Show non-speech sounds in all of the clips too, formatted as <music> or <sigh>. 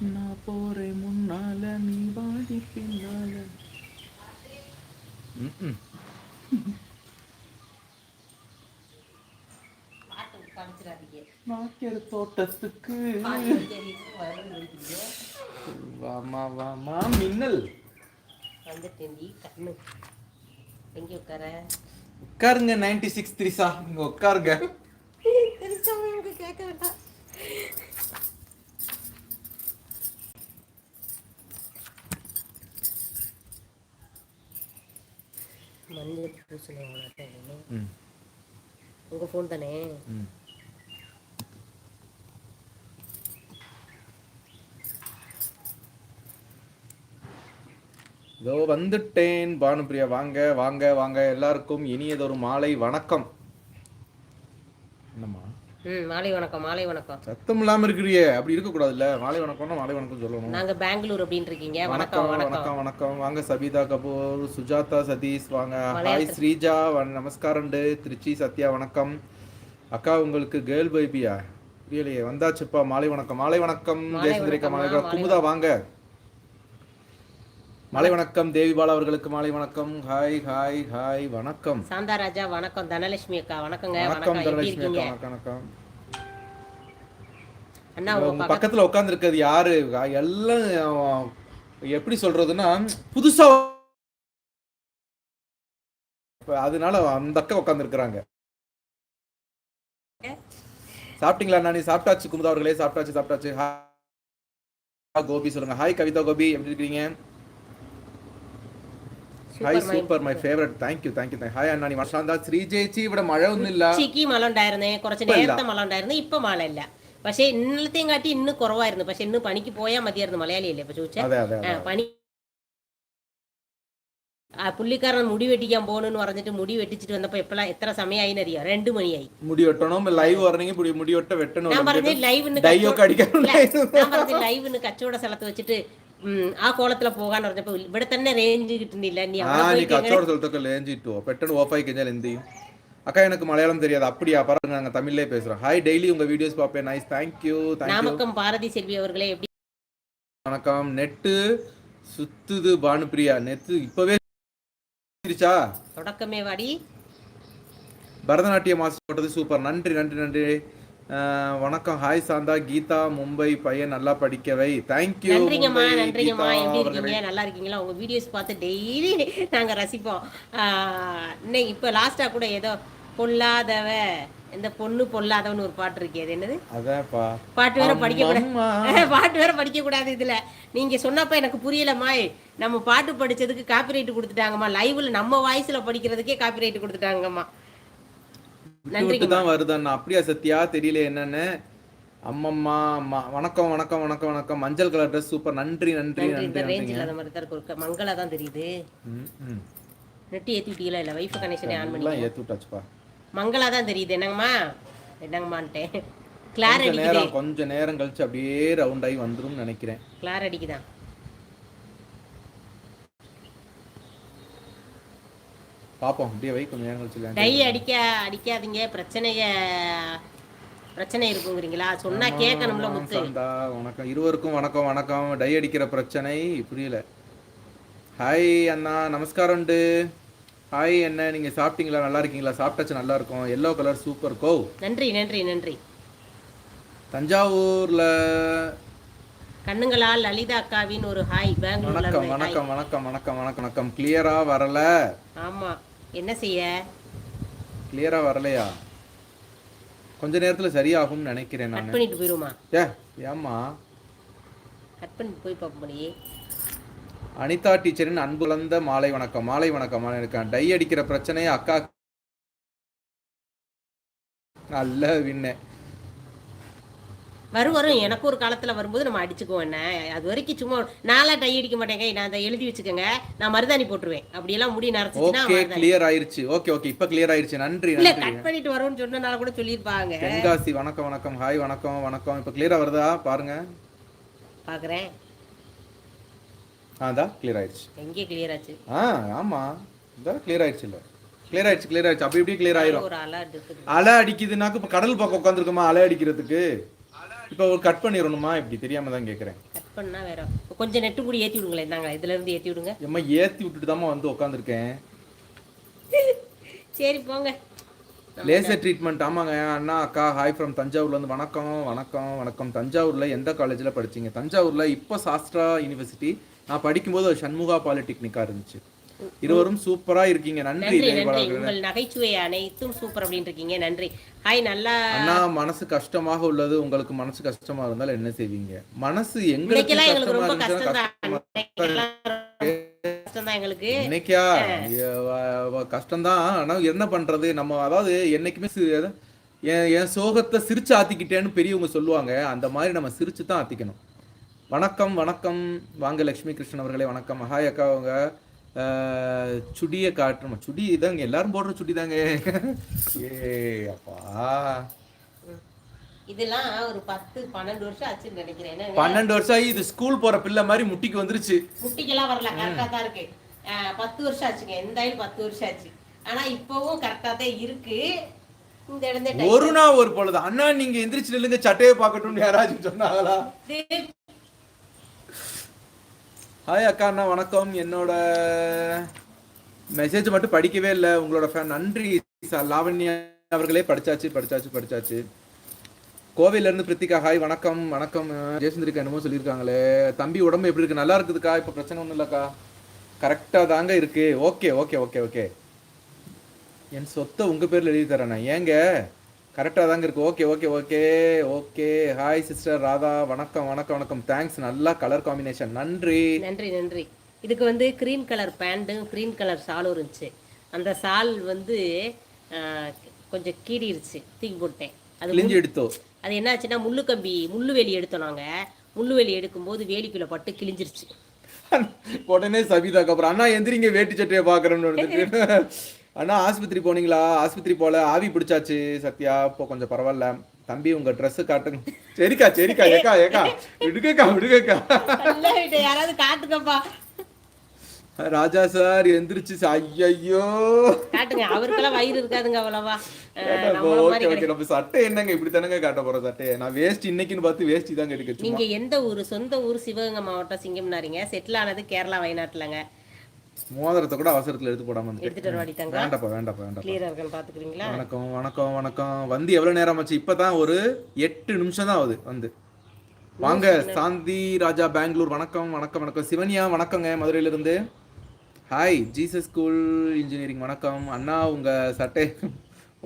நான் போறேன் முன்னால நீ வாடி பின்னால நாக்கியர் தோட்டத்துக்கு வாமா வாமா மின்னல். வந்துட்டேன்டி கண்ணு. எங்கே உட்கார? உட்காருங்க நைன்டி சிக்ஸ் த்ரீசா. இங்க உட்காருங்க. தெரிஞ்சவங்க இவங்க கேட்க வேண்டாம். மஞ்சள் பூசணி அவ்வளோ ம். உங்கள் ஃபோன் தானே? இதோ வந்துட்டேன் பானுப்பிரியா. வாங்க வாங்க வாங்க. எல்லாருக்கும் இனியதொரு மாலை வணக்கம். ம் மாலை வணக்கம் மாலை வணக்கம். சத்தம் இல்லாம இருக்கிறியே. அப்படி இருக்க கூடாதுல்ல மாலை வணக்கம்னா மாலை வணக்கம் சொல்லணும். நாங்க பெங்களூர் அப்படின்னு இருக்கீங்க வணக்கம் வணக்கம். வணக்கம் வாங்க சபிதா கபூர் சுஜாதா சதீஷ் வாங்க. ஹாய் ஸ்ரீஜா. நமஸ்காரண்டு திருச்சி சத்யா வணக்கம். அக்கா உங்களுக்கு கேர்ள் பேபியா? புரியலையே. வந்தாச்சுப்பா. மாலை வணக்கம் மாலை வணக்கம். ஜெயசுந்தரிக்கா மாலை வணக்கம். குமுதா வாங்க. மாலை வணக்கம் தேவி பாலா அவர்களுக்கு மாலை வணக்கம். ஹாய் ஹாய் ஹாய் வணக்கம். சாந்தா ராஜா வணக்கம். தனலட்சுமி அக்கா வணக்கங்க. வணக்கம் தனலட்சுமி அக்கா வணக்கம் வணக்கம். அண்ணா உங்க பக்கத்துல உட்கார்ந்து இருக்கிறது யாரு? எல்லாம் எப்படி சொல்றதுன்னா புதுசா அதனால அந்த அக்கா உட்கார்ந்து இருக்கிறாங்க சாப்பிட்டீங்களா நானி சாப்பிட்டாச்சு குமுதா அவர்களே சாப்பிட்டாச்சு சாப்பிட்டாச்சு. கோபி சொல்லுங்க. ஹாய் கவிதா கோபி. எப்படி இருக்கீங்க? Hi super my favourite thank you thank you hi അണ്ണാണി വർഷാന്ത ശ്രീ ചേച്ചി ഇവിടെ മഴ ഒന്നുമില്ല ചിക്കി മഴ ഉണ്ടായിരുന്നേ കുറച്ച് നേരത്തെ മഴ ഉണ്ടായിരുന്നു ഇപ്പൊ മഴ ഇല്ല പക്ഷെ ഇന്നലത്തെയും കാട്ടി ഇന്ന് കുറവായിരുന്നു. പക്ഷെ ഇന്ന് പണിക്ക് പോയാൽ മതിയായിരുന്നു മലയാളിയല്ലേ? ഇപ്പൊ ചോദിച്ചാൽ പണി ആ പുള്ളിക്കാരൻ മുടി വെട്ടിക്കാൻ പോണെന്ന് പറഞ്ഞിട്ട് മുടി വെട്ടിച്ചിട്ട് വന്നപ്പോ എപ്പോഴാ എത്ര സമയമായി അറിയാം രണ്ടു മണിയായി. മുടി വെട്ടണം. ലൈവ് പറഞ്ഞെങ്കിൽ മുടി വെട്ട വെട്ടണം ഞാൻ പറഞ്ഞു ലൈവ് ഞാൻ പറഞ്ഞ ലൈവിന് കച്ചവട സ്ഥലത്ത് വെച്ചിട്ട് ആ കോളത്തിലെ പോകാന്ന് പറഞ്ഞപ്പോ ഇവിടെ തന്നെ റേഞ്ച് കിട്ടുന്നില്ല നീ ആ അവിടെ நீ പോയിട്ട് എങ്ങനെ கச்சோட സ്ഥലത്തൊക്കെ லேஞ்சிட்டு பெட்டன் ஓஃப் ஆகி கெஞ்சால் எந்த அக்கா எனக்கு மலையாளம் தெரியாது அப்படியா பாருங்க நாங்க தமிழ்லயே பேசுறோம் ஹாய் டெய்லி உங்க வீடியோஸ் பார்ப்பேன் நைஸ் தேங்க்யூ தேங்க்யூ நாமக்கம் பாரதி செல்வி அவர்களே எப்படி வணக்கம் நெட்டு சுத்துது பானுப்பிரியா நெத்து இப்பவே சுத்திருச்சா தொடக்கமே வாடி பரதநாட்டிய மாஸ்டர் போட்டது சூப்பர் நன்றி நன்றி நன்றி அஹ், வணக்கம். ஹாய் சாந்தா. கீதா மும்பை பையன் நல்லா படிக்கவை. தேங்க்யூ நன்றிங்கம்மா மும்பை நன்றிங்கம்மா. கீதா எப்படி இருக்கீங்க? நல்லா இருக்கீங்களா? உங்க வீடியோஸ் பார்த்து டெய்லி நாங்க ரசிப்போம். இன்னைக்கு இப்ப லாஸ்டா கூட ஏதோ பொல்லாதவ இந்த பொண்ணு பொல்லாதவன்னு ஒரு பாட்டு இருக்கே. அது என்னது? பாட்டு வேற படிக்க. கூடாது. <laughs> பாட்டு வேற படிக்க கூடாது இதுல. நீங்க சொன்னப்ப எனக்கு புரியலம்மா. நம்ம பாட்டு படிச்சதுக்கு காப்பிரைட் கொடுத்துட்டாங்கம்மா. லைவ்ல நம்ம வாய்ஸ்ல படிக்கிறதுக்கே காப்பிரைட் கொடுத்துட்டாங்கம்மா. விட்டு தான் வருதண்ணா அப்படியா சத்யா? தெரியல என்னன்னு. அம்மம்மா அம்மா வணக்கம் வணக்கம் வணக்கம் வணக்கம். மஞ்சள் கலர் ட்ரெஸ் சூப்பர் நன்றி நன்றி நன்றி. ரேஞ்ச் இல்லாத மாதிரி தான் இருக்கு. மங்களா தான் தெரியுது. நெட்டு ஏத்தி விட்டீங்களா இல்ல? வைஃப் கனெக்ஷனே ஆன் பண்ணி ஏத்து விட்டாச்சுப்பா. மங்களா தான் தெரியுது. என்னங்கம்மா? என்னங்கம்மான்ட்டேன். கிளார் அடிக்குது நேரம் கொஞ்ச நேரம் கழிச்சு அப்படியே ரவுண்ட் ஆகி வந்துரும் நினைக்கிறேன். கிளார் அடிக்குதான் பாப்போம். அப்படியே வை கொஞ்ச நேரம் கழிச்சு டை. அடிக்க அடிக்காதீங்க. பிரச்சனைய பிரச்சனை இருக்குங்கிறீங்களா? சொன்னா கேட்கணும்ல முத்து. வணக்கம் இருவருக்கும் வணக்கம் வணக்கம். டை அடிக்கிற பிரச்சனை புரியல. ஹாய் அண்ணா நமஸ்காரம் உண்டு. ஹாய் என்ன நீங்க சாப்பிட்டீங்களா? நல்லா இருக்கீங்களா? சாப்பிட்டாச்சு நல்லா இருக்கும். எல்லோ கலர் சூப்பர் கோ நன்றி நன்றி நன்றி. தஞ்சாவூர்ல கண்ணுங்களா லலிதா அக்காவின் ஒரு ஹாய் பெங்களூர்ல வணக்கம் வணக்கம் வணக்கம் வணக்கம் வணக்கம் வணக்கம். கிளியரா வரல. ஆமா. என்ன செய்ய? கிளியரா வரலையா? கொஞ்ச நேரத்துல சரியாகும்னு நினைக்கிறேன் கட் நான். பண்ணிட்டு போயிருமா ஏ ஏம்மா? கட் பண்ணிட்டு போய் பார்ப்போம் அனிதா டீச்சரின் அன்பு கலந்த மாலை வணக்கம் மாலை வணக்கம் இருக்கேன் டை அடிக்கிற பிரச்சனையை அக்கா நல்ல வின்ன வரும் வரும். எனக்கு ஒரு காலத்துல வரும்போது நம்ம அடிச்சுக்குவோம் என்ன? அது வரைக்கும் சும்மா நாளா டை அடிக்க மாட்டேங்க. நான் அதை எழுதி வச்சுக்கோங்க. நான் மருதாணி போட்டுருவேன். அப்படியெல்லாம் முடி நரைச்சிச்சுன்னா ஓகே கிளியர் ஆயிருச்சு. Okay okay. இப்ப கிளியர் ஆயிருச்சு. நன்றி இல்ல கட் பண்ணிட்டு வரோம்னு சொன்னனால கூட சொல்லியிருப்பாங்க. தென்காசி வணக்கம் வணக்கம். ஹாய் வணக்கம் வணக்கம். இப்ப கிளியரா வருதா? பாருங்க. பாக்குறேன். அதான் கிளியர் ஆயிருச்சு. எங்கே கிளியர் ஆச்சு? ஆ ஆமா. இதான் கிளியர் ஆயிருச்சு இல்ல. கிளியர் ஆயிருச்சு கிளியர் ஆயிருச்சு. அப்படி இப்படி கிளியர் ஆயிரும்? அலை அடிக்குதுனாக்க இப்ப கடல் பக்கம் உட்காந்துருக்குமா அலை அடிக்கிறதுக்கு. இப்ப ஒரு கட் பண்ணிடணுமா இப்படி தெரியாம தான் கேக்குறேன். கட் பண்ணா வேற. கொஞ்சம் நெட்டு கூட ஏத்தி விடுங்களேன். இந்தாங்க இதுல இருந்து ஏத்தி விடுங்க. எம்மா ஏத்தி விட்டுட்டு தாம்மா வந்து உட்காந்துருக்கேன் <laughs> சரி போங்க. லேசர் ட்ரீட்மெண்ட் ஆமாங்க. அண்ணா அக்கா ஹாய் ஃப்ரம் தஞ்சாவூர்ல இருந்து வணக்கம் வணக்கம் வணக்கம். தஞ்சாவூர்ல எந்த காலேஜ்ல படிச்சீங்க? தஞ்சாவூர்ல இப்போ சாஸ்திரா யூனிவர்சிட்டி நான் படிக்கும்போது ஒரு சண்முகா பாலிடெக்னிக்கா இருந்துச்சு. இருவரும் சூப்பரா இருக்கீங்க. நன்றி. உங்கள் நகைச்சுவை அனைத்தும் சூப்பர் அப்படின்னு இருக்கீங்க. நன்றி. ஹாய் நல்லா அண்ணா மனசு கஷ்டமாக உள்ளது. உங்களுக்கு மனசு கஷ்டமா இருந்தால் என்ன செய்வீங்க? மனசு எங்களுக்கு ரொம்ப கஷ்டம் எங்களுக்கு. இன்னைக்கா? கஷ்டம்தான். ஆனா என்ன பண்றது? நம்ம அதாவது என்னைக்குமே என் சோகத்தை சிரிச்சு ஆத்திக்கிட்டேன்னு பெரியவங்க சொல்லுவாங்க. அந்த மாதிரி நம்ம சிரிச்சு தான் ஆத்திக்கணும். வணக்கம் வணக்கம். வாங்க லட்சுமி கிருஷ்ணன் அவர்களே வணக்கம். ஹாய் அக்கா அவங்க சுடியை காட்டுறோம் சுடி தாங்க எல்லாரும் போடுற சுடி தாங்க ஏ அப்பா. இதெல்லாம் ஒரு பத்து பன்னெண்டு வருஷம் ஆச்சுன்னு நினைக்கிறேன்? பன்னெண்டு வருஷம் ஆகி இது ஸ்கூல் போற பிள்ளை மாதிரி முட்டிக்கு வந்துருச்சு. முட்டிக்கெல்லாம் வரல கரெக்டா தான் இருக்கு. பத்து வருஷம் ஆச்சுங்க எந்த பத்து வருஷம் ஆச்சு. ஆனா இப்பவும் கரெக்டா தான் இருக்கு. ஒரு நாள் ஒரு பொழுது அண்ணா நீங்க எந்திரிச்சு நில்லுங்க சட்டையை பார்க்கட்டும்னு யாராச்சும் சொன்னாங்களா? ஹாய் அக்கா அண்ணா வணக்கம். என்னோட மெசேஜ் மட்டும் படிக்கவே இல்லை. உங்களோட ஃபேன் நன்றி. ச- லாவண்யா அவர்களே படிச்சாச்சு படிச்சாச்சு படிச்சாச்சு. கோவையில இருந்து பிரித்திகா ஹாய் வணக்கம் வணக்கம். ஜெயசுந்தரிக்கா என்னமோ சொல்லியிருக்காங்களே. தம்பி உடம்பு எப்படி இருக்கு? நல்லா இருக்குதுக்கா? இப்போ பிரச்சனை ஒன்றும் இல்லைக்கா. கரெக்டாக தாங்க இருக்கு. ஓகே ஓகே ஓகே ஓகே என் சொத்தை உங்கள் பேரில் எழுதி தரேண்ணா ஏங்க? கரெக்டாக தாங்க இருக்கு. Okay okay okay okay. Hi sister Radha. வணக்கம் வணக்கம் வணக்கம். தேங்க்ஸ் நல்லா கலர் காம்பினேஷன் நன்றி. நன்றி நன்றி. இதுக்கு வந்து கிரீம் கலர் பேண்ட்டும் கிரீம் கலர் ஷாலும் இருந்துச்சு. அந்த ஷால் வந்து கொஞ்சம் கீறிடுச்சு தூக்கி போட்டேன். அது கிழிஞ்சு எடுத்தோ? அது என்னாச்சுன்னா முள்ளு கம்பி முள்ளு வேலி எடுத்தோம் நாங்க. முள்ளு வேலி எடுக்கும்போது வேலிக்குள்ள பட்டு கிழிஞ்சிருச்சு. உடனே சபிதாக்கு அப்புறம் அண்ணா எந்திரிங்க. வேட்டி சட்டையை வந்துட்டு <laughs> அண்ணா ஆஸ்பத்திரி போனீங்களா? ஆஸ்பத்திரி போல ஆவி பிடிச்சாச்சு சத்யா. இப்போ கொஞ்சம் பரவாயில்ல. தம்பி உங்க Dress காட்டுங்க. சரிக்கா சரிக்கா. ஏக்கா ஏக்கா. நல்ல வீட்டு யாராவது காட்டுங்கப்பா. ராஜா சார் எந்திரிச்சு ஐயையோ. காட்டுங்க. அவருக்கெல்லாம் வயிறு இருக்காதுங்க அவ்வளவா. ஓகே ஓகே நம்ம சட்டை என்னங்க இப்படி தானங்க காட்ட போறோம் சட்டையை? நான் வேஸ்ட் இன்னைக்குன்னு பார்த்து வேஸ்ட் தாங்க எடுக்க நீங்க எந்த ஊர்? சொந்த ஊர் சிவகங்கை மாவட்டம் சிங்கம்னாரிங்க செட்டில் ஆனது கேரளா வயநாட்டுலங்க. மோதிரத்தை கூட அவசரத்துல எடுத்து போடாம வந்துட்டேன். வேண்டாப்பா வேண்டாப்பா கிளியரா பாத்துக்கிறீங்களா? வணக்கம் வணக்கம் வணக்கம். வந்து எவ்வளவு நேரம் ஆச்சு? இப்பதான் ஒரு எட்டு நிமிஷம் தான் ஆகுது வந்து. வாங்க சாந்தி ராஜா பெங்களூர். வணக்கம் வணக்கம் வணக்கம். சிவனியா வணக்கங்க. மதுரையில இருந்து ஹாய் ஜீசஸ் ஸ்கூல் இன்ஜினியரிங் வணக்கம். அண்ணா உங்க சட்டை.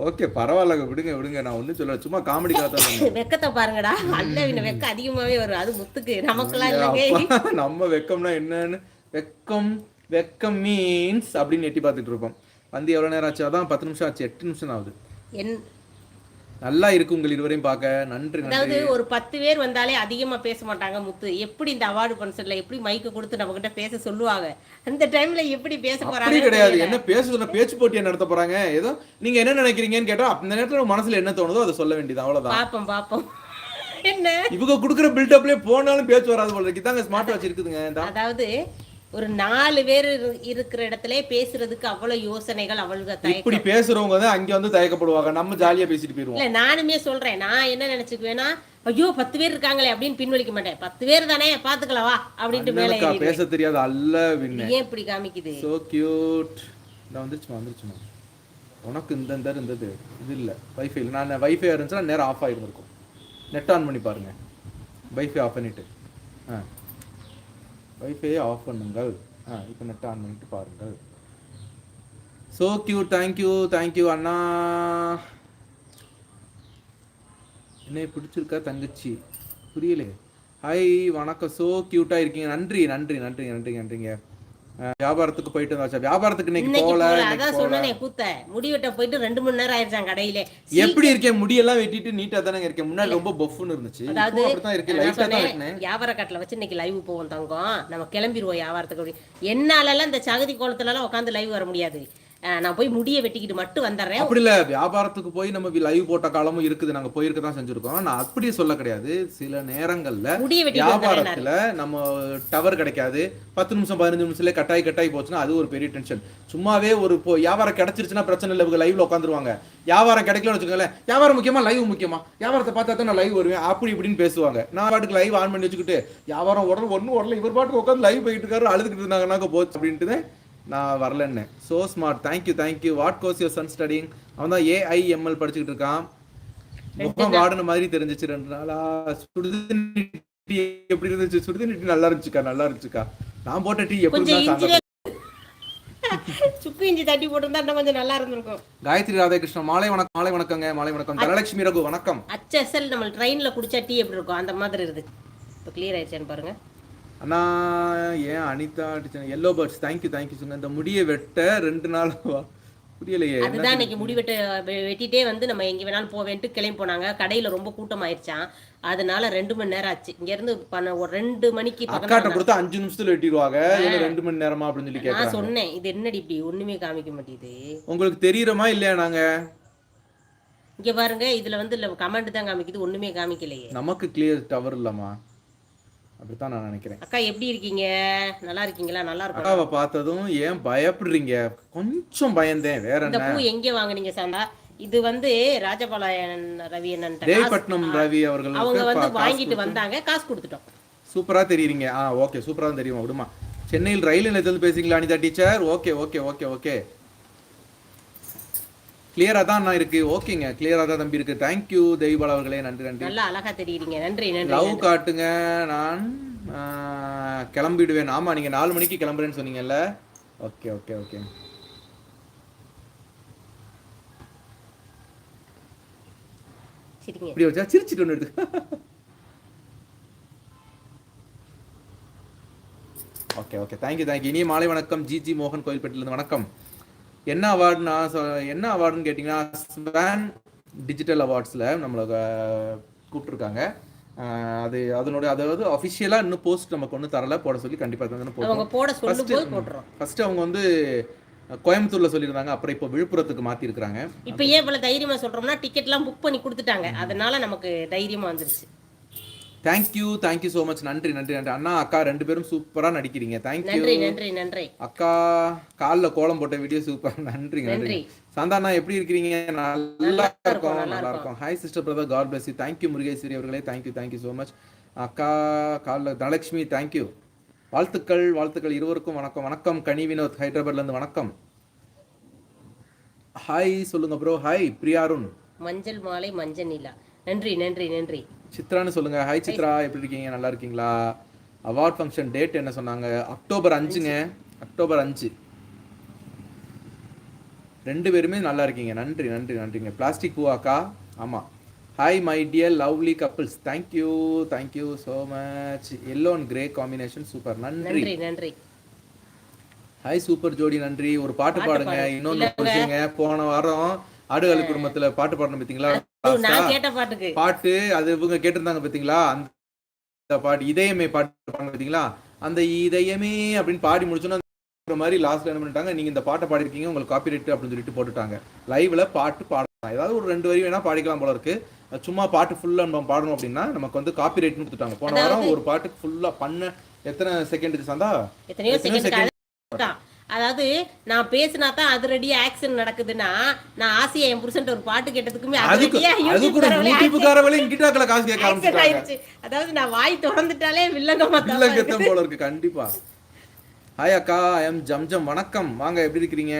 ஓகே பரவாயில்லங்க விடுங்க விடுங்க. நான் ஒன்றும் சொல்ல சும்மா காமெடி காத்த வெக்கத்தை பாருங்கடா. அல்ல வெக்கம் அதிகமாவே வரும். அது முத்துக்கு. நமக்கெல்லாம் இல்லைங்க. நம்ம வெக்கம்னா என்னன்னு? வெக்கம் வெக்கம் மீன்ஸ் அப்படின்னு எட்டி பார்த்துட்டு இருப்போம் வந்து எவ்வளவு நேரம் ஆச்சு? அதான் பத்து நிமிஷம் ஆச்சு. எட்டு நிமிஷம் ஆகுது. என் நல்லா இருக்கு உங்கள் இருவரையும் பார்க்க. நன்றி அதாவது ஒரு பத்து பேர் வந்தாலே அதிகமா பேச மாட்டாங்க முத்து. எப்படி இந்த அவார்டு ஃபங்க்ஷன்ல எப்படி மைக்க கொடுத்து நம்ம கிட்ட பேச சொல்லுவாங்க? அந்த டைம்ல எப்படி பேச போறாங்க கிடையாது. என்ன பேச பேச்சு போட்டியா நடத்த போறாங்க? ஏதோ நீங்க என்ன நினைக்கிறீங்கன்னு கேட்டா அந்த நேரத்துல மனசுல என்ன தோணுதோ அதை சொல்ல வேண்டியது. அவ்வளவுதான். பாப்போம் பாப்போம். என்ன? இவங்க குடுக்குற பில்டப்லயே போனாலும் பேச்சு வராது போல இருக்கு. இதாங்க ஸ்மார்ட் வாட்ச் இருக்குதுங்க. அதாவது ஒரு நாலு பேர் இரு- இருக்கிற இடத்துல பேசுறதுக்கு அவ்வளவு யோசனைகள் அவளுக்கு தயக்கம். இப்படி பேசுறவங்க தான் அங்க வந்து தயக்கப்படுவாங்க. நம்ம ஜாலியா பேசிட்டு போயிருவோம். இல்ல நானுமே சொல்றேன். நான் என்ன நினைச்சுக்குவேன்னா ஐயோ பத்து பேர் இருக்காங்களே அப்படின்னு பின்வலிக்க மாட்டேன். பத்து பேர் தானே பாத்துக்கலாம் வா அப்படின்ட்டு மேல. பேச தெரியாது அல்ல ஏன் இப்படி காமிக்குது? சோ கியூட் இந்த வந்துருச்சுமா வந்துருச்சுமா? உனக்கு இந்த இந்த இருந்தது இது இல்ல. வைஃபை நான் வைஃபை இருந்துச்சுன்னா நேரம் ஆஃப் ஆகிருந்திருக்கும் நெட் ஆன் பண்ணி பாருங்க. வைஃபை ஆஃப் பண்ணிட்டு. ஆ. வைஃபையை ஆஃப் பண்ணுங்கள். ஆ இப்போ நெட் ஆன் பண்ணிட்டு பாருங்கள். So cute thank you thank you அண்ணா. என்னை பிடிச்சிருக்கா தங்கச்சி? புரியலையே. ஹாய் வணக்கம். சோ க்யூட்டாக இருக்கீங்க. நன்றி நன்றி நன்றி நன்றி நன்றிங்க. வியாபாரத்துக்கு போயிட்டு வந்தாச்சா வியாபாரத்துக்கு இன்னைக்கு போல அதான் சொன்னனே கூத்த முடிவெட்ட போயிட்டு ரெண்டு மணி நேரம் ஆயிடுச்சான் கடையில. எப்படி இருக்கேன்? முடியெல்லாம் வெட்டிட்டு நீட்டா தானே இருக்கேன். முன்னாடி ரொம்ப பஃப்னு இருந்துச்சு அதாவது வியாபார காட்டுல வச்சு இன்னைக்கு லைவ் போவோம் தங்கம். நம்ம கிளம்பிடுவோம் வியாபாரத்துக்கு அப்படி. என்னாலலாம் இந்த சகதி கோலத்துல எல்லாம் உட்காந்து லைவ் வர முடியாது. நான் போய் முடிய வெட்டிக்கிட்டு மட்டும் வந்துடுறேன் அப்படி இல்ல வியாபாரத்துக்கு போய் நம்ம லைவ் போட்ட காலமும் இருக்குது. நாங்க போயிருக்க தான் செஞ்சிருக்கோம். நான் அப்படியே சொல்ல கிடையாது. சில நேரங்கள்ல முடிய வியாபாரத்துல நம்ம டவர் கிடைக்காது. பத்து நிமிஷம் பதினஞ்சு நிமிஷத்துல கட்டாய் கட்டாய் போச்சுன்னா அது ஒரு பெரிய டென்ஷன் சும்மாவே ஒரு இப்போ வியாபாரம் கிடைச்சிருச்சுன்னா பிரச்சனை இல்லை. இவங்க லைவ்ல உட்காந்துருவாங்க. வியாபாரம் கிடைக்கலன்னு வச்சுக்கோங்களேன். வியாபாரம் முக்கியமா? லைவ் முக்கியமா? வியாபாரத்தை பார்த்தா தான் நான் லைவ் வருவேன். அப்படி இப்படின்னு பேசுவாங்க. நான் பாட்டுக்கு லைவ் ஆன் பண்ணி வச்சுக்கிட்டு வியாபாரம் உடனே ஒன்றும் வரல இவர் பாட்டுக்கு உட்காந்து லைவ் போயிட்டு இருக்காரு. அழுதுகிட்டு இருந்தாங்கன்னாக்க போச்சு அப்படின்ட்டு நான் வரலன்னு. So smart thank you thank you what course your son studying அவன் தான் ஏஐஎம்எல் படிச்சுக்கிட்டு இருக்கான். முகம் வாடின மாதிரி தெரிஞ்சிச்சு. ரெண்டு நாளா சுடுதண்ணி டீ எப்படி இருந்துச்சு? சுடுதண்ணி டீ நல்லா இருந்துச்சுக்கா நல்லா இருந்துச்சுக்கா. நான் போட்ட டீ எப்படி சுக்கு இஞ்சி தட்டி போட்டிருந்தா இன்னும் கொஞ்சம் நல்லா இருந்திருக்கும். காயத்ரி ராதாகிருஷ்ணன் மாலை வணக்கம் மாலை வணக்கங்க மாலை வணக்கம். தனலட்சுமி ரகு வணக்கம். அச்சசல் நம்ம ட்ரெயின்ல குடிச்சா டீ எப்படி இருக்கும்? அந்த மாதிரி இருக்கு இப்போ கிளியர் ஆயிடுச்சான்னு பாருங்க. அண்ணா ஏன் அனிதா அடிச்சேன் எல்லோ பேர்ட்ஸ் தேங்க்யூ தேங்க்யூ சொன்ன இந்த முடியை வெட்ட ரெண்டு நாள் புரியலையே. அதுதான் இன்னைக்கு முடி வெட்ட வெட்டிட்டே வந்து நம்ம எங்க வேணாலும் போவேன்ட்டு கிளம்பி போனாங்க. கடையில ரொம்ப கூட்டம் ஆயிடுச்சான் அதனால ரெண்டு மணி நேரம் ஆச்சு. இங்க இருந்து பண்ண ஒரு ரெண்டு மணிக்கு அக்காட்ட கொடுத்தா அஞ்சு நிமிஷத்துல வெட்டிடுவாங்க. ரெண்டு மணி நேரமா அப்படின்னு சொல்லி நான் சொன்னேன். இது என்னடி இப்படி? ஒண்ணுமே காமிக்க மாட்டேங்குது. உங்களுக்கு தெரியுறமா இல்லையா நாங்க? இங்க பாருங்க இதுல வந்து இல்ல கமெண்ட் தான் காமிக்குது. ஒண்ணுமே காமிக்கலையே. நமக்கு கிளியர் டவர் இல்லம்மா. அப்படித்தான் நான் நினைக்கிறேன். அக்கா எப்படி இருக்கீங்க? நல்லா இருக்கீங்களா? நல்லா இருக்கும். அக்காவை பார்த்ததும் ஏன் பயப்படுறீங்க? கொஞ்சம் பயந்தேன். வேற இந்த பூ எங்க வாங்குனீங்க சாந்தா? இது வந்து ராஜபாளையம் ரவி அண்ணன் தேவிப்பட்டினம் ரவி அவங்க அவர்களுக்கு வந்து வாங்கிட்டு வந்தாங்க காசு கொடுத்துட்டோம். சூப்பரா தெரியுறீங்க. ஆ ஓகே சூப்பரா தான் தெரியுமா. விடுமா. சென்னையில் ரயில் நிலையத்தில் பேசுறீங்களா Anitha teacher? Okay okay okay okay. கிளியரா தான் நான் இருக்கு. ஓகேங்க. கிளியரா தான் தம்பி இருக்கு. தேங்க்யூ தெய்வால் அவர்களே நன்றி நன்றி. நல்லா அழகா தெரியுறீங்க நன்றி நன்றி லவ் காட்டுங்க. நான் கிளம்பிடுவேன். ஆமா நீங்க நாலு மணிக்கு கிளம்புறேன்னு சொன்னீங்கல்ல? ஓகே ஓகே ஓகே சரிங்க. இப்படி வச்சா சிரிச்சிட்டு ஒன்று ஓகே ஓகே தேங்க்யூ தேங்க்யூ இனிய மாலை வணக்கம். ஜிஜி மோகன் கோயில்பேட்டிலேருந்து வணக்கம். என்ன அவார்டு நான் சொ- என்ன அவார்டுன்னு கேட்டிங்கன்னா ஸ்வான் டிஜிட்டல் அவார்ட்ஸில் நம்மளை அஹ், அது அதனுடைய அதாவது அஃபிஷியலாக இன்னும் போஸ்ட் நமக்கு ஒன்றும் தரல போட சொல்லி கண்டிப்பாக போடுறோம் ஃபர்ஸ்ட் அவங்க வந்து கோயம்புத்தூர்ல சொல்லியிருந்தாங்க அப்புறம் இப்போ விழுப்புரத்துக்கு மாத்தி இருக்கிறாங்க இப்ப ஏன் இவ்வளவு தைரியமா சொல்றோம்னா டிக்கெட் எல்லாம் புக் பண்ணி கொடுத்துட்டாங்க. அதனால நமக்கு தைரியமா வந்துருச்சு. தேங்க்யூ தேங்க்யூ ஸோ மச் நன்றி நன்றி நன்றி. அண்ணா அக்கா ரெண்டு பேரும் சூப்பரா நடிக்கிறீங்க. தேங்க்யூ நன்றி நன்றி நன்றி. அக்கா கால்ல கோலம் போட்ட வீடியோ சூப்பர் <laughs> நன்றி நன்றி. சாந்தாண்ணா எப்படி இருக்கீங்க நல்லா இருக்கும் நல்லா இருக்கும். Hi sister brother god bless you thank you Murugeswari அவர்களே. தேங்க்யூ தேங்க்யூ ஸோ மச் அக்கா கால்ல தனலட்சுமி தேங்க்யூ வாழ்த்துக்கள் வாழ்த்துக்கள் இருவருக்கும் வணக்கம். வணக்கம் கனி வினோத் ஹைதராபாத்ல இருந்து வணக்கம். ஹாய் சொல்லுங்க ப்ரோ ஹாய் பிரியாருன் மஞ்சள் மாலை மஞ்சள் நிலா. நன்றி நன்றி நன்றி. சித்ரான்னு சொல்லுங்க. ஹாய் சித்ரா. எப்படி இருக்கீங்க? நல்லா இருக்கீங்களா? அவார்ட் ஃபங்க்ஷன் டேட் என்ன சொன்னாங்க? அக்டோபர் அஞ்சுங்க. அக்டோபர் அஞ்சு. ரெண்டு பேருமே நல்லா இருக்கீங்க. நன்றி நன்றி நன்றிங்க. பிளாஸ்டிக் பூவாக்கா? ஆமா. Hi my dear lovely couples thank you thank you so much yellow and grey combination super நன்றி நன்றி. ஹாய் சூப்பர் ஜோடி நன்றி. ஒரு பாட்டு பாடுங்க. பாடு. இன்னொன்னு போன வாரம் ஆடுகளி குடும்பத்துல பாட்டு பாடணும் பார்த்தீங்களா பாட்டு அது இவங்க கேட்டிருந்தாங்க பாத்தீங்களா? அந்த பாட்டு இதயமே பாட்டு பாத்தீங்களா? அந்த இதயமே அப்படின்னு பாடி முடிச்சோன்னா மாதிரி லாஸ்ட்ல என்ன பண்ணிட்டாங்க நீங்க இந்த பாட்டை பாடிருக்கீங்க உங்களுக்கு காப்பிரைட் அப்படின்னு சொல்லிட்டு போட்டுட்டாங்க. லைவ்ல பாட்டு பாடலாம். ஏதாவது ஒரு ரெண்டு வரி வேணா பாடிக்கலாம் போல இருக்கு. சும்மா பாட்டு ஃபுல்லா நம்ம பாடணும் அப்படின்னா நமக்கு வந்து காப்பிரைட்னு கொடுத்துட்டாங்க. போன வாரம் ஒரு பாட்டு ஃபுல்லா பண்ண எத்தனை செகண்டுக்கு சந்தா? எத்தனையோ செகண்ட் அதாவது நான் பேசினா தான் அது ரெடியா ஆக்சன் நடக்குதுன்னா நான் ஆசையா என் புருஷன் ஒரு பாட்டு கேட்டதுக்குமே அது கூட யூடியூப்காரவளே காசு கேட்க ஆரம்பிச்சிட்டாங்க. அதாவது நான் வாய் திறந்துட்டாலே வில்லங்கமா தான் இல்லங்கத்தம் போல இருக்கு கண்டிப்பா. ஹாய் அக்கா ஐ எம் ஜம்ஜம் வணக்கம். வாங்க எப்படி இருக்கிறீங்க?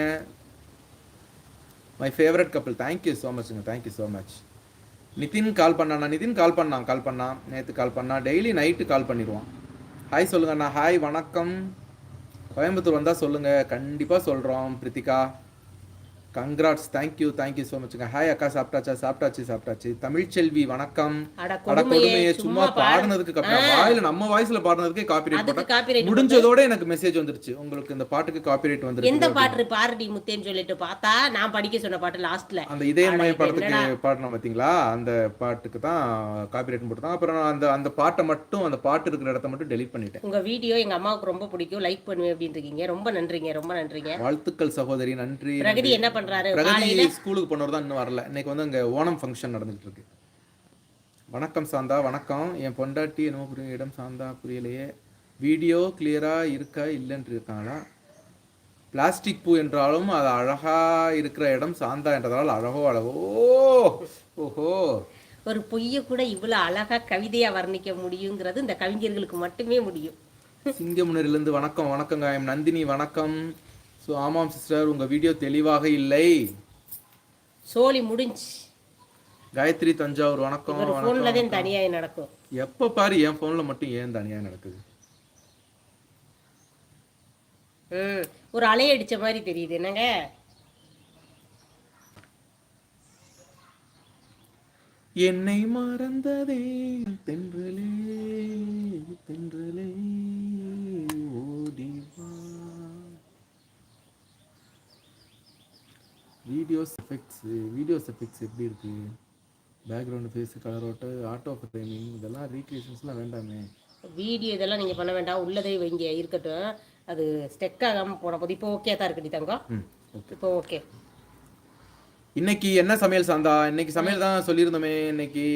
My favourite couple thank you so மச்ங்க thank you so much Nithin call பண்ணானா? நிதின் கால் பண்ணான் கால் பண்ணான் நேற்று கால் பண்ணா. டெய்லி நைட்டு கால் பண்ணிடுவான். ஹாய் சொல்லுங்க அண்ணா. ஹாய் வணக்கம். கோயம்புத்தூர் வந்தால் சொல்லுங்கள் கண்டிப்பாக சொல்கிறோம் Prithika. Congrats thank you thank you so மச்ங்க hi அக்கா சாப்பிட்டாச்சா? சாப்பிட்டாச்சு சாப்பிட்டாச்சு. தமிழ்ச்செல்வி வணக்கம். கொடுமையே சும்மா பாடு. பாடுனதுக்கு காப்பி வாயில நம்ம வாய்ஸ்ல பாடுனதுக்கே காப்பிரைட் போட்டா முடிஞ்சதோட எனக்கு மெசேஜ் வந்துருச்சு. உங்களுக்கு இந்த பாட்டுக்கு காப்பிரைட் எந்த வந்துருச்சு பாட்டு பாருடி முத்தேன்னு சொல்லிட்டு பார்த்தா நான் படிக்க சொன்ன பாட்டு லாஸ்ட்ல அந்த இதயமய படத்துக்கு? பாடினோம் பாத்தீங்களா? அந்த பாட்டுக்கு தான் காப்பிரைட் போட்டுதான் அப்புறம் அந்த அந்த பாட்டை மட்டும் அந்த பாட்டு இருக்கிற இடத்த மட்டும் டெலீட் பண்ணிட்டேன். உங்க வீடியோ எங்க அம்மாவுக்கு ரொம்ப பிடிக்கும். லைக் பண்ணுவேன் அப்படின்னு இருக்கீங்க. ரொம்ப நன்றிங்க. ரொம்ப நன்றிங்க. வாழ்த்துக்கள் சகோதரி. நன்றி. பிரகதி என்ன பண்றாரு. காலையில ஸ்கூலுக்கு போனவர் தான் இன்னும் வரல. இன்னைக்கு வந்து அங்க ஓணம் ஃபங்க்ஷன் நடந்துகிட்டு இருக்கு. வணக்கம் சாந்தா வணக்கம். என் பொண்டாட்டி என்னமோ புரியும் இடம் சாந்தா புரியலையே. வீடியோ கிளியரா இருக்கா இல்லைன்னு இருக்காங்களா? பிளாஸ்டிக் பூ என்றாலும் அது அழகா இருக்கிற இடம் சாந்தா என்றதால் அழகோ அழகோ. ஓஹோ. ஒரு பொய்ய கூட இவ்வளவு அழகா கவிதையா வர்ணிக்க முடியுங்கிறது இந்த கவிஞர்களுக்கு மட்டுமே முடியும். சிங்கமுனரிலிருந்து வணக்கம் வணக்கங்க எம் நந்தினி வணக்கம். ஸோ ஆமாம் சிஸ்டர் உங்க வீடியோ தெளிவாக இல்லை. சோலி முடிஞ்சு. காயத்ரி தஞ்சாவூர் வணக்கம் ஒரு வணக்கம் போன்ல தான் தனியா நடக்கும். எப்ப பாரு என் போன்ல மட்டும் ஏன் தனியா நடக்குது? ம் ஒரு அலை அடிச்ச மாதிரி தெரியுது என்னங்க? என்னை மறந்ததே தென்றலே தென்றலே ஓடி வா வீடியோஸ் எஃபெக்ட்ஸ் வீடியோஸ் எஃபெக்ட்ஸ் எப்படி இருக்கு? பேக்ரவுண்ட் ஃபேஸ் கலர் ஓட்டு ஆட்டோ ஃப்ரேமிங் இதெல்லாம் ரீக்ரியேஷன்ஸ்லாம் வேண்டாமே. வீடியோ இதெல்லாம் நீங்க பண்ண வேண்டாம். உள்ளதே வைங்க இருக்கட்டும். அது ஸ்டெக் ஆகாம போன போது இப்போ ஓகே தான் இருக்குடி தங்கம். இப்போ ஓகே இன்னைக்கு என்ன சமையல் சாந்தா? இன்னைக்கு சமையல் தான் சொல்லியிருந்தோமே இன்னைக்கு.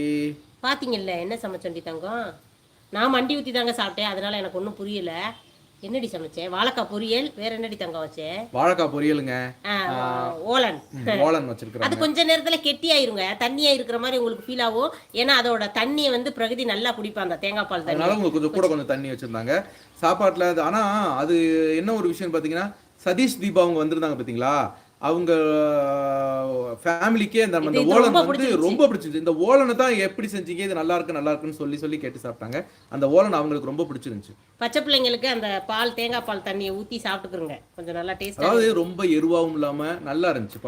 பாத்தீங்கல்ல என்ன சமைச்சோண்டி தங்கம்? நான் மண்டி ஊத்தி தாங்க சாப்பிட்டேன். அதனால எனக்கு ஒன்றும் புரியல. என்னடி சமைச்சேன் வாழைக்காய் பொரியல் வேற என்னடி தங்கம் வச்சேன் வாழைக்காய் பொரியலுங்க. ஓலன். ஓலன் வச்சிருக்கிறேன் அது கொஞ்ச நேரத்துல கெட்டி ஆயிருங்க தண்ணியா இருக்கிற மாதிரி உங்களுக்கு ஃபீல் ஆகும். ஏன்னா அதோட தண்ணியை வந்து பிரகதி நல்லா குடிப்பா அந்த தேங்காய் பால் தண்ணி. அதனால உங்களுக்கு கொஞ்சம் கூட கொஞ்சம் தண்ணி வச்சிருந்தாங்க. சாப்பாட்டுல அது ஆனா அது என்ன ஒரு விஷயம் பாத்தீங்கன்னா சதீஷ் தீபா அவங்க வந்திருந்தாங்க பாத்தீங்களா? அவங்க ஃபேமிலிக்கே இந்த அந்த இது ஓலன் வந்து. ரொம்ப பிடிச்சிருந்துச்சு. இந்த ஓலனை தான் எப்படி செஞ்சீங்க? இது நல்லா இருக்கு நல்லா இருக்குன்னு சொல்லி சொல்லி கேட்டு சாப்பிட்டாங்க. அந்த ஓலன் அவங்களுக்கு ரொம்ப பிடிச்சிருந்துச்சு. பச்சை பிள்ளைங்களுக்கு அந்த பால் தேங்காய் பால் தண்ணியை ஊத்தி சாப்பிட்டுக்கிறோங்க கொஞ்சம் நல்லா டேஸ்டா அதாவது ரொம்ப எருவாவும் இல்லாம நல்லா இருந்துச்சு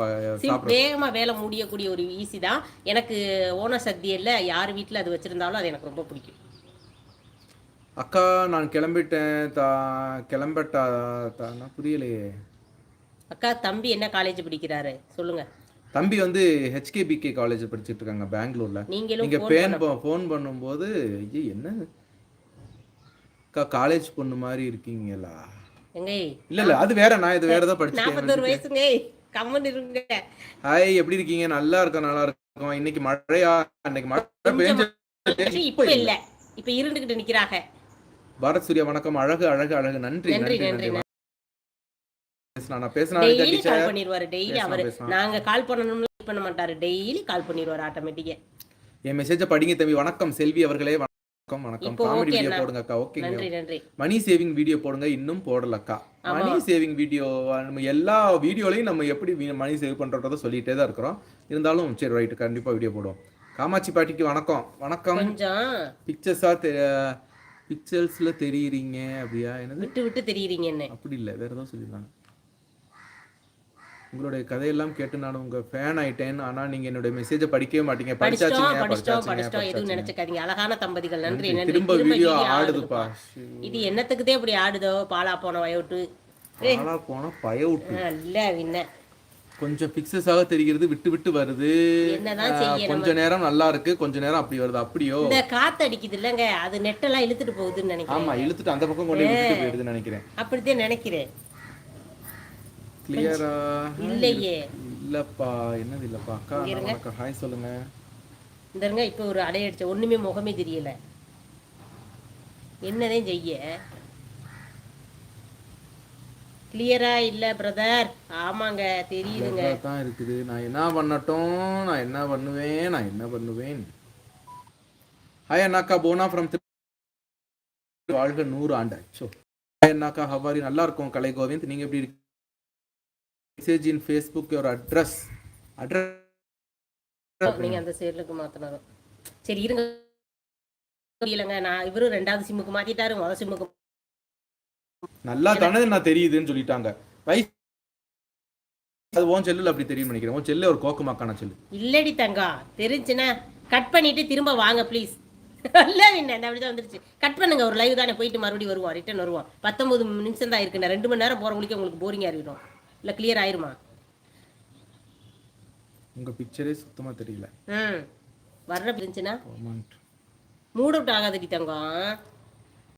வேகமா வேலை முடியக்கூடிய ஒரு ஈஸி தான். எனக்கு ஓன சத்தியல்ல யார் வீட்ல அது வச்சிருந்தாலும் அது எனக்கு ரொம்ப பிடிக்கும். அக்கா நான் கிளம்பிட்டேன் தா கிளம்பட்டா தானா? புரியலையே. அக்கா தம்பி என்ன காலேஜ் படிக்கிறாரு? சொல்லுங்க. தம்பி வந்து ஹெச்கேபிகே காலேஜ் படிச்சிட்டு இருக்காங்க பெங்களூர்ல நீங்களும் நீங்க பேன் ஃபோன் பண்ணும்போது ஐயே என்ன அக்கா காலேஜ் பொண்ணு மாதிரி இருக்கீங்களா? எங்க இல்ல இல்ல அது வேற நான் இது வேற தான் நாற்பத்தோரு படிச்சிருக்கேன் வயசுங்க கம்மன் இருங்க. ஹாய் எப்படி இருக்கீங்க? நல்லா இருக்கோம் நல்லா இருக்கோம். இன்னைக்கு மழையா? இன்னைக்கு மழை பெஞ்ச இப்ப இல்ல. இப்ப இருந்துகிட்டு நிக்கிறாங்க. பாரத் சூர்யா வணக்கம். அழகு அழகு அழகு. நன்றி நன்றி நன்றி. டெய்லி கால் பண்ணிடுவாரு டெய்லி அவரு. நாங்க கால் பண்ணணும்னு பண்ண மாட்டாரு. டெய்லி கால் பண்ணிடுவாரு ஆட்டோமேட்டிக்கா என் மெசேஜ படிங்க தம்பி. வணக்கம் செல்வி அவர்களே. வணக்கம் வணக்கம். Comedy video. போடுங்க அக்கா. நன்றி நன்றி. மணி சேவிங் வீடியோ போடுங்க. இன்னும் போடலக்கா. மணி சேவிங் வீடியோ நம்ம எல்லா வீடியோலையும் நம்ம எப்படி மணி சேவ் பண்றத சொல்லிட்டே தான் இருக்கிறோம். இருந்தாலும் சரி ரைட் கண்டிப்பா வீடியோ போடுவோம். காமாட்சி பாட்டிக்கு வணக்கம். வணக்கம். பிக்சர்ஸா பிக்சல்ஸ்ல தெரியுறீங்க அப்படியா? என்னது? விட்டு விட்டு தெரியுறீங்க என்ன? அப்படி இல்லை. வேற ஏதோ சொல்லிருந்தாங்க. உங்களுடைய கதையெல்லாம் கேட்டு நான் உங்க ஃபேன் ஆயிட்டேன். ஆனா நீங்க என்னுடைய மெசேஜை படிக்கவே மாட்டீங்க. படிச்சாச்சுங்க படிச்சாச்சுங்க படிச்சிட்டோம். எதுவும். நினைச்சுக்காதீங்க. அழகான தம்பதிகள். நன்றி திரும்ப வீடியோ ஆடுதுப்பா. இது என்னத்துக்குதே இப்படி ஆடுதோ? பாலா போன வயோட்டு. பாலா போனா பய விட்டு இல்ல வின்ன. கொஞ்சம் பிக்சஸாக தெரிகிறது விட்டு விட்டு வருது. கொஞ்ச நேரம் நல்லா இருக்கு கொஞ்ச நேரம் அப்படி வருது? அப்படியோ? இந்த காத்து அடிக்குது இல்லங்க அது நெட்டெல்லாம் இழுத்துட்டு போகுதுன்னு நினைக்கிறேன். ஆமா இழுத்துட்டு அந்த பக்கம் கொண்டு போயிடுதுன்னு நினைக்கிறேன். அப்படித்தான் நினைக்கிறேன். கிளியரா இல்லையே. இல்லப்பா என்னது இல்லப்பா? அக்கா. வணக்கம் ஹாய் சொல்லுங்க. இந்த இருங்க இப்ப ஒரு அடை அடிச்ச ஒண்ணுமே முகமே தெரியல. என்னதான் செய்ய. கிளியரா இல்ல பிரதர் ஆமாங்க தெரியுதுங்க. தான் இருக்குது. நான் என்ன பண்ணட்டும்? நான் என்ன பண்ணுவேன்? நான் என்ன பண்ணுவேன்? ஹாய் அண்ணாக்கா. போனா ஃப்ரம் வாழ்க நூறு ஆண்டு. ஸோ ஹாய் அண்ணாக்கா. ஹவாரி நல்லா இருக்கும் கலை கோவிந்த். நீங்க எப்படி இருக்கீங்க? Message in Facebook your address address நீங்க அந்த செயலுக்கு மாத்தினது சரி இருங்க. இல்லங்க நான் இவரும் ரெண்டாவது சிம்முக்கு மாத்திட்டாரு முதல் சிம்முக்கு நல்லா தானே நான் தெரியுதுன்னு சொல்லிட்டாங்க. வயசு அது உன் செல்லுல அப்படி தெரியும் நினைக்கிறேன். உன் செல்லு ஒரு கோக்கமாக்கான செல்லு. இல்லடி தங்கா தெரிஞ்சுனா கட் பண்ணிட்டு திரும்ப வாங்க ப்ளீஸ் இல்லை என்ன அப்படிதான் வந்துருச்சு. கட் பண்ணுங்க ஒரு லைவ் தானே போயிட்டு மறுபடியும் வருவோம் ரிட்டர்ன் வருவோம். பத்தொன்பது நிமிஷம் தான் இருக்குண்ணா ரெண்டு மணி நேரம் போகிற உங்களுக்கு போரிங் இருக்கட்டும். இல்லை கிளியர் ஆயிருமா? உங்கள் பிக்சரே சுத்தமாக தெரியல. ம். வர்ற இருந்துச்சுன்னா? மூட் ஆகாது ஆகாதடி தங்கம்.